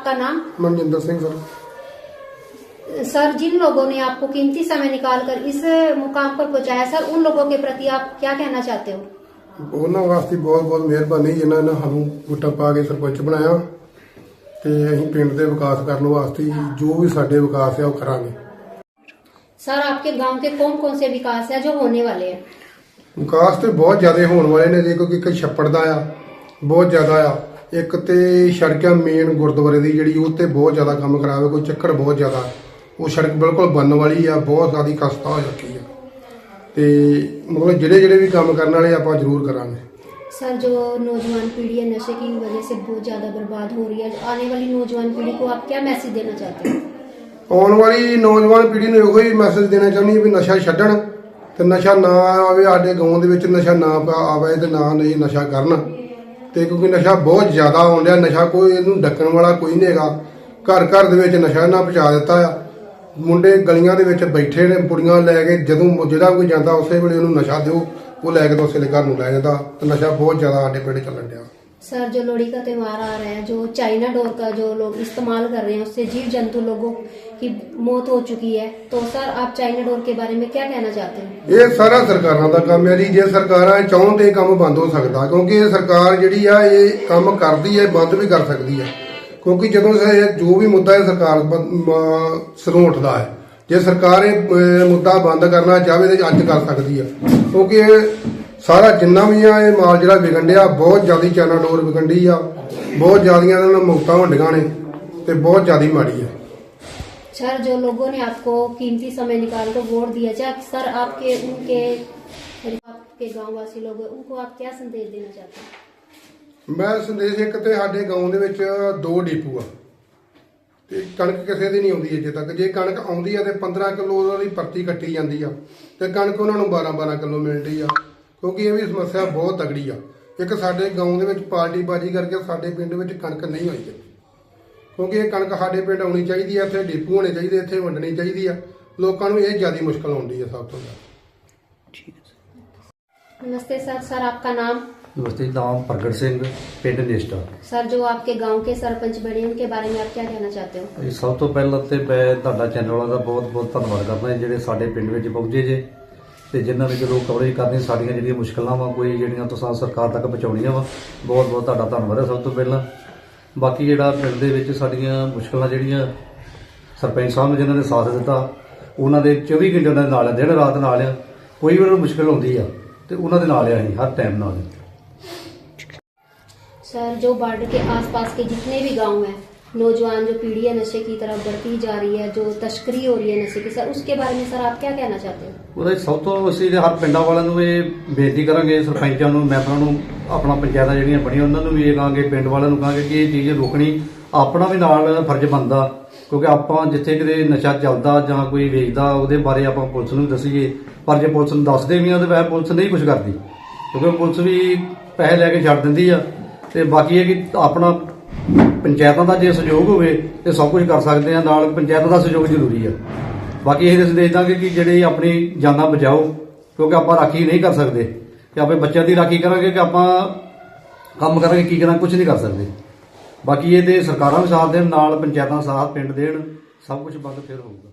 आपका नाम Manjinder Singh sir sir जिन लोगों ने आपको कीमती समय निकालकर इस मुकाम पर पहुंचाया सर उन लोगों के प्रति आप क्या कहना चाहते हो ਉਹਨਾਂ ਵਾਸਤੇ ਬਹੁਤ ਬਹੁਤ ਮਿਹਰਬਾਨੀ ਜਿਨ੍ਹਾਂ ਨੇ ਸਾਨੂੰ ਵੋਟਾਂ ਪਾ ਕੇ ਸਰਪੰਚ ਬਣਾਇਆ ਤੇ ਅਸੀਂ ਪਿੰਡ ਦੇ ਵਿਕਾਸ ਕਰਨ ਵਾਸਤੇ ਜੋ ਵੀ ਸਾਡੇ ਵਿਕਾਸ ਹੈ ਉਹ ਕਰਾਂਗੇ सर आपके गांव के कौन कौन से विकास है जो होने वाले हैं ਵਿਕਾਸ ਤੇ ਬਹੁਤ ਜ਼ਿਆਦਾ ਹੋਣ ਵਾਲੇ ਨੇ ਜੇ ਕਿਉਂਕਿ ਇੱਕ ਛੱਪੜ ਦਾ ਆ ਬਹੁਤ ਜ਼ਿਆਦਾ ਆ ਇੱਕ ਤੇ ਸੜਕਾਂ ਮੇਨ ਗੁਰਦੁਆਰੇ ਦੀ ਜਿਹੜੀ ਉਹ ਤੇ ਬਹੁਤ ਜ਼ਿਆਦਾ ਕੰਮ ਕਰਾਵੇ ਕੋਈ ਚੱਕਰ ਬਹੁਤ ਜ਼ਿਆਦਾ ਉਹ ਸੜਕ ਬਿਲਕੁਲ ਬਣਨ ਵਾਲੀ ਆ ਬਹੁਤ ਜ਼ਿਆਦਾ ਖਸਤਾ ਹੋ ਚੁੱਕੀ ਆ ਤੇ ਮਤਲਬ ਜਿਹੜੇ ਜਿਹੜੇ ਵੀ ਕੰਮ ਕਰਨ ਵਾਲੇ ਆਪਾਂ ਜ਼ਰੂਰ ਕਰਾਂਗੇ सर जो नौजवान पीढ़ी है नशे की वजह से बहुत ज्यादा बर्बाद हो रही है आने वाली नौजवान पीढ़ी को आप क्या मैसेज देना चाहते हो ਆਉਣ ਵਾਲੀ ਨੌਜਵਾਨ ਪੀੜ੍ਹੀ ਨੂੰ ਇਹੋ ਹੀ ਮੈਸੇਜ ਦੇਣਾ ਚਾਹੁੰਦੀ ਹਾਂ ਵੀ ਨਸ਼ਾ ਛੱਡਣ ਤੇ ਨਸ਼ਾ ਨਾ ਆਵੇ ਸਾਡੇ ਗਾਉਂ ਦੇ ਵਿੱਚ ਨਸ਼ਾ ਨਾ ਪ- ਆਵੇ ਤੇ ਨਾ ਨਹੀਂ ਨਸ਼ਾ ਕਰਨ ਤੇ ਕਿਉਂਕਿ ਨਸ਼ਾ ਬਹੁਤ ਜ਼ਿਆਦਾ ਆਉਣ ਡਿਆ, ਨਸ਼ਾ ਕੋਈ ਇਹਨੂੰ ਡੱਕਣ ਵਾਲਾ ਕੋਈ ਨਹੀਂ ਹੈਗਾ। ਘਰ ਘਰ ਦੇ ਵਿੱਚ ਨਸ਼ਾ ਨਾ ਪਹੁੰਚਾ ਦਿੱਤਾ ਆ। ਮੁੰਡੇ ਗਲੀਆਂ ਦੇ ਵਿੱਚ ਬੈਠੇ ਨੇ ਪੁੜੀਆਂ ਲੈ ਕੇ ਜਦੋਂ ਜਿਹੜਾ ਕੋਈ ਜਾਂਦਾ ਉਸੇ ਵੇਲੇ ਉਹਨੂੰ ਨਸ਼ਾ ਦਿਓ, ਉਹ ਲੈ ਕੇ ਤਾਂ ਉਸੇ ਵੇਲੇ ਘਰ ਨੂੰ ਲੈ ਜਾਂਦਾ। ਤੇ ਨਸ਼ਾ ਬਹੁਤ ਜ਼ਿਆਦਾ ਸਾਡੇ ਪਿੰਡ ਚੱਲਣ ਡਿਆ। सर जो लोहड़ी का त्यौहार आ रहा है जो चाइना डोर का जो लोग इस्तेमाल कर रहे हैं उससे जीव जंतु लोगों की मौत हो चुकी है तो सर आप चाइना डोर के बारे में क्या कहना चाहते हैं ਇਹ ਸਾਰਾ ਸਰਕਾਰਾਂ ਦਾ ਕੰਮ ਹੈ ਜੀ ਜੇ ਸਰਕਾਰਾਂ ਚਾਹਣ ਤੇ ਇਹ ਕੰਮ ਬੰਦ ਹੋ ਸਕਦਾ ਕਿਉਂਕਿ ਇਹ ਸਰਕਾਰ ਜਿਹੜੀ ਆ ਇਹ ਕੰਮ ਕਰਦੀ ਹੈ ਬੰਦ ਵੀ ਕਰ ਸਕਦੀ ਹੈ ਕਿਉਂਕਿ ਜਦੋਂ ਇਹ ਜੋ ਵੀ ਮੁੱਦਾ ਹੈ ਸਰਕਾਰ ਬੰ- ਮ- ਸਿਰੋਂ ਉੱਠਦਾ ਹੈ ਜੇ ਸਰਕਾਰ ਇਹ ਅਹ, ਮੁੱਦਾ ਬੰਦ ਕਰਨਾ ਚਾਹਵੇ ਤੇ ਅੱਜ ਕਰ ਸਕਦੀ ਹੈ ਕਿਉਂਕਿ ਇਹ ਸਾਰਾ ਜਿੰਨਾ ਵੀ ਆ ਇਹ ਮਾਲ ਜਿਹੜਾ ਵਿਕਣ ਡਿਆ ਬਹੁਤ ਜ਼ਿਆਦੀ ਚਾਨਾ ਡੋਰ ਵਿਕਣ ਡਈ ਆ ਬਹੁਤ ਜ਼ਿਆਦੀਆਂ ਇਹਨਾਂ ਨੂੰ ਮੌਤਾਂ ਹੁੰਦੀਆਂ ਨੇ ਤੇ ਬਹੁਤ ਜ਼ਿਆਦੀ ਮਾੜੀ ਹੈ सर जो लोगों ने आपको कीमती समय निकाल कर वोट दिया चाहे सर आपके उनके आपके गांव वासी लोग हैं, उनको आप क्या संदेश देना चाहते हैं ਮੈਂ ਸੰਦੇਸ਼ ਇੱਕ ਤੇ ਸਾਡੇ ਗਾਉਂ ਦੇ ਵਿੱਚ ਦੋ ਡਿਪੂ ਆ ਤੇ ਕਣਕ ਕਿਸੇ ਦੀ ਨਹੀਂ ਆਉਂਦੀ ਅਜੇ ਤੱਕ ਜੇ ਕਣਕ ਆਉਂਦੀ ਆ ਤੇ 15 ਕਿਲੋ ਉਹਨਾਂ ਦੀ ਪਰਚੀ ਕੱਟੀ ਜਾਂਦੀ ਆ ਤੇ ਕਣਕ ਉਹਨਾਂ ਨੂੰ 12 12 ਕਿਲੋ ਮਿਲਦੀ ਆ ਕਿਉਂਕਿ ਇਹ ਵੀ ਸਮੱਸਿਆ ਬਹੁਤ ਤਗੜੀ ਆ ਇੱਕ ਸਾਡੇ ਗਾਉਂ ਦੇ ਵਿੱਚ ਪਾਰਟੀ ਬਾਜੀ ਕਰਕੇ ਸਾਡੇ ਪਿੰਡ ਵਿੱਚ ਕਣਕ ਨਹੀਂ ਹੋਈ ਜੀ ਕਿਉਂਕਿ ਇਹ ਕਣਕ ਸਾਡੇ ਪਿੰਡ ਆਉਣੀ ਚਾਹੀਦੀ ਆ ਇੱਥੇ ਡਿਪੂ ਹੋਣੇ ਚਾਹੀਦੇ ਇੱਥੇ ਵੰਡਣੀ ਚਾਹੀਦੀ ਆ ਲੋਕਾਂ ਨੂੰ ਇਹ ਜ਼ਿਆਦਾ ਮੁਸ਼ਕਲ ਆਉਂਦੀ ਆ ਸਭ ਤੋਂ ਜ਼ਿਆਦਾ नमस्ते सर सर आपका नाम ਨਮਸਤੇ ਨਾਮ ਪ੍ਰਗਟ ਸਿੰਘ ਪਿੰਡ ਨਿਸ਼ਟਾ सर जो आपके गांव के सरपंच बने उनके बारे में आप क्या कहना चाहते हो ਇਹ ਸਭ ਤੋਂ ਪਹਿਲਾਂ ਤੇ ਮੈਂ ਤੁਹਾਡਾ ਚੈਨਲ ਵਾਲਾ ਦਾ ਬਹੁਤ ਬਹੁਤ ਧੰਨਵਾਦ ਕਰਦਾ ਜਿਹੜੇ ਸਾਡੇ ਪਿੰਡ ਵਿੱਚ ਪਹੁੰਚੇ ਜੇ ਤੇ ਜਿਨ੍ਹਾਂ ਨੇ ਜਦੋਂ ਕਵਰੇਜ ਕਰਨੀ ਸਾਡੀਆਂ ਜਿਹੜੀਆਂ ਮੁਸ਼ਕਲਾਂ ਵਾ ਕੋਈ ਜਿਹੜੀਆਂ ਤੁਸੀਂ ਸਰਕਾਰ ਤੱਕ ਪਹੁੰਚਾਉਣੀਆਂ ਵਾ ਬਹੁਤ ਬਹੁਤ ਤੁਹਾਡਾ ਧੰਨਵਾਦ ਹੈ ਸਭ ਤੋਂ ਪਹਿਲਾਂ ਬਾਕੀ ਜਿਹੜਾ ਪਿੰਡ ਦੇ ਵਿੱਚ ਸਾਡੀਆਂ ਮੁਸ਼ਕਲਾਂ ਜਿਹੜੀਆਂ ਸਰਪੰਚ ਸਾਹਿਬ ਨੇ ਜਿਨ੍ਹਾਂ ਨੇ ਸਾਥ ਦਿੱਤਾ ਉਹਨਾਂ ਦੇ 24 ਘੰਟੇ ਉਹਨਾਂ ਦੇ ਨਾਲ ਆ ਦਿਨ ਰਾਤ ਨਾਲ ਆ ਕੋਈ ਵੀ ਉਹਨਾਂ ਨੂੰ ਮੁਸ਼ਕਲ ਆਉਂਦੀ ਆ ਤੇ ਉਹਨਾਂ ਦੇ ਨਾਲ ਆ ਅਸੀਂ ਹਰ ਟਾਈਮ ਨਾਲ ਆ। सर जो बॉर्डर के आसपास के जितने भी गांव हैं नौजवान जो पीढ़ी है नशे की तरफ बढ़ती जा रही है जो तस्करी हो रही है नशे की सर उसके बारे में सर आप क्या कहना चाहते हो ਉਹਦੇ ਸਭ ਤੋਂ ਅਸੀਂ ਤੇ ਹਰ ਪਿੰਡਾਂ ਵਾਲਿਆਂ ਨੂੰ ਇਹ ਬੇਨਤੀ ਕਰਾਂਗੇ ਸਰਪੰਚਾਂ ਨੂੰ ਮੈਂਬਰਾਂ ਨੂੰ ਆਪਣਾ ਪੰਚਾਇਤਾਂ ਜਿਹੜੀਆਂ ਬਣੀਆਂ ਉਹਨਾਂ ਨੂੰ ਵੀ ਇਹ ਕਹਾਂਗੇ ਪਿੰਡ ਵਾਲਿਆਂ ਨੂੰ ਕਹਾਂਗੇ ਕਿ ਇਹ ਚੀਜ਼ ਰੋਕਣੀ ਆਪਣਾ ਵੀ ਨਾਲ ਫਰਜ਼ ਬਣਦਾ ਕਿਉਂਕਿ ਆਪਾਂ ਜਿੱਥੇ ਕਿਤੇ ਨਸ਼ਾ ਚੱਲਦਾ ਜਾਂ ਕੋਈ ਵੇਚਦਾ ਉਹਦੇ ਬਾਰੇ ਆਪਾਂ ਪੁਲਿਸ ਨੂੰ ਦੱਸੀਏ ਪਰ ਜੇ ਪੁਲਿਸ ਨੂੰ ਦੱਸਦੇ ਵੀ ਆ ਤੇ ਵੈਸੇ ਪੁਲਿਸ ਨਹੀਂ ਕੁਝ ਕਰਦੀ ਕਿਉਂਕਿ ਪੁਲਿਸ ਵੀ ਪੈਸੇ ਲੈ ਕੇ ਛੱਡ ਦਿੰਦੀ ਆ ਤੇ ਬਾਕੀ ਇਹ ਕਿ ਆਪਣਾ ਪੰਚਾਇਤਾਂ ਦਾ ਜੇ ਸਹਿਯੋਗ ਹੋਵੇ ਤੇ ਸਭ ਕੁਝ ਕਰ ਸਕਦੇ ਆ, ਨਾਲ ਪੰਚਾਇਤਾਂ ਦਾ ਸਹਿਯੋਗ ਜ਼ਰੂਰੀ ਆ। ਬਾਕੀ ਇਹ ਸੰਦੇਸ਼ ਦਾਂਗੇ ਕਿ ਜਿਹੜੇ ਆਪਣੀ ਜਾਨਾਂ ਬਚਾਓ, ਕਿਉਂਕਿ ਆਪਾਂ ਰਾਖੀ ਨਹੀਂ ਕਰ ਸਕਦੇ। ਕਿ ਆਪਣੇ ਬੱਚਿਆਂ ਦੀ ਰਾਖੀ ਕਰਾਂਗੇ ਕਿ ਆਪਾਂ ਕੰਮ ਕਰਾਂਗੇ, ਕੀ ਕਰਾਂਗੇ ਕੁਝ ਨਹੀਂ ਕਰ ਸਕਦੇ। ਬਾਕੀ ਇਹ ਤੇ ਸਰਕਾਰਾਂ ਵੀ ਸਾਥ ਦੇਣ, ਨਾਲ ਪੰਚਾਇਤਾਂ ਸਾਥ ਪਿੰਡ ਦੇਣ, ਸਭ ਕੁਝ ਬੰਦ ਫਿਰ ਹੋਊਗਾ।